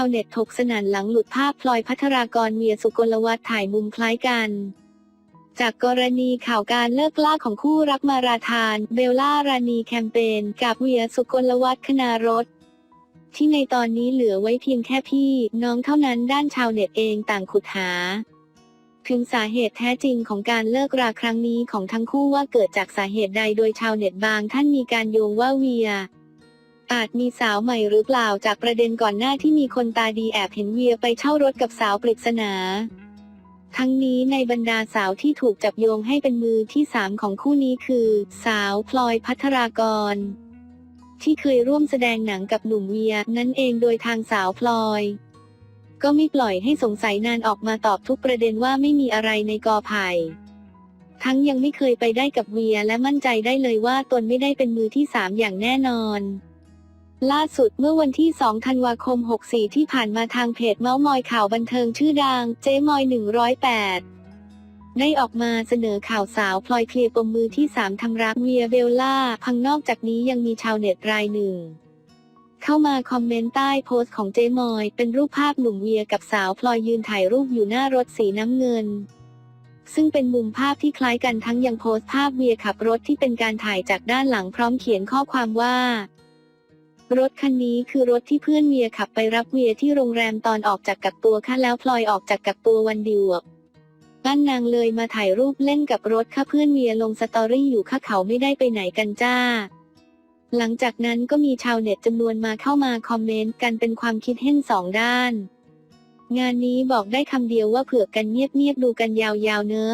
าวเน็ตถกสนันหลังหลุดภาพพลอยพัทรากรเวียสุกลวัฒน์ถ่ายมุมคล้ายกัน จากกรณีข่าวการเลิกล่าของคู่รักมาราธาน เบลล่ารานีแคมเปญกับเวียสุกลวัฒน์คณารถที่ในตอนนี้เหลือไว้เพียงแค่พี่น้องเท่านั้นด้านชาวเน็ตเองต่างขุดหา ถึงสาเหตุแท้จริงของการเลิกราครั้งนี้ของทั้งคู่ว่าเกิดจากสาเหตุใดโดยชาวเน็ตบางท่านมีการโยงว่าเวีย อาจมีสาวใหม่หรือเปล่าจากประเด็นก่อนหน้าที่มีคนตาดีแอบเห็นเวียไปเช่ารถกับสาวปริศนา ทั้งนี้ในบรรดาสาวที่ถูกจับโยงให้เป็นมือที่สามของคู่นี้คือ สาวพลอยพัทรากร ที่เคยร่วมแสดงหนังกับหนุ่มเวียนั่นเองโดยทางสาวพลอยก็ไม่ปล่อยให้สงสัยนานออกมาตอบทุกประเด็นว่าไม่มีอะไรในกอไผ่ ทั้งยังไม่เคยไปได้กับเวียและมั่นใจได้เลยว่าตนไม่ได้เป็นมือที่สามอย่างแน่นอน ล่าสุดเมื่อวันที่ 2 ธันวาคม 64 ที่ผ่านมาทางเพจเมาส์มอยข่าวบันเทิงชื่อดัง เจ๊มอย 108 ได้ออกมาเสนอข่าวสาวพลอยเคลียร์ปมมือที่ 3 ทำรักเวียเบลล่า พังนอกจากนี้ยังมีชาวเน็ตรายหนึ่ง เข้ามาคอมเมนต์ใต้โพสต์ของเจมอย เป็นรูปภาพหนุ่มเวียกับสาวพลอยยืนถ่ายรูปอยู่หน้ารถสีน้ำเงินซึ่งเป็นมุมภาพที่คล้ายกันทั้งยังโพสต์ภาพเวียขับรถที่เป็นการถ่ายจากด้านหลังพร้อมเขียนข้อความว่า รถคันนี้คือรถที่เพื่อนเวียขับไปรับเวียที่โรงแรมตอนออกจากกักตัวค่ะแล้วพลอยออกจากกักตัววันเดียวบ้านนางเลยมาถ่ายรูปเล่นกับรถค่ะเพื่อนเวียลงสตอรี่อยู่ค่ะเขาไม่ได้ไปไหนกันจ้า หลังจากนั้นก็มีชาวเน็ตจำนวนมาเข้ามาคอมเมนต์กันเป็นความคิดเห็นสองด้าน งานนี้บอกได้คำเดียวว่าเผื่อกันเงียบๆดูกันยาวๆเนอะ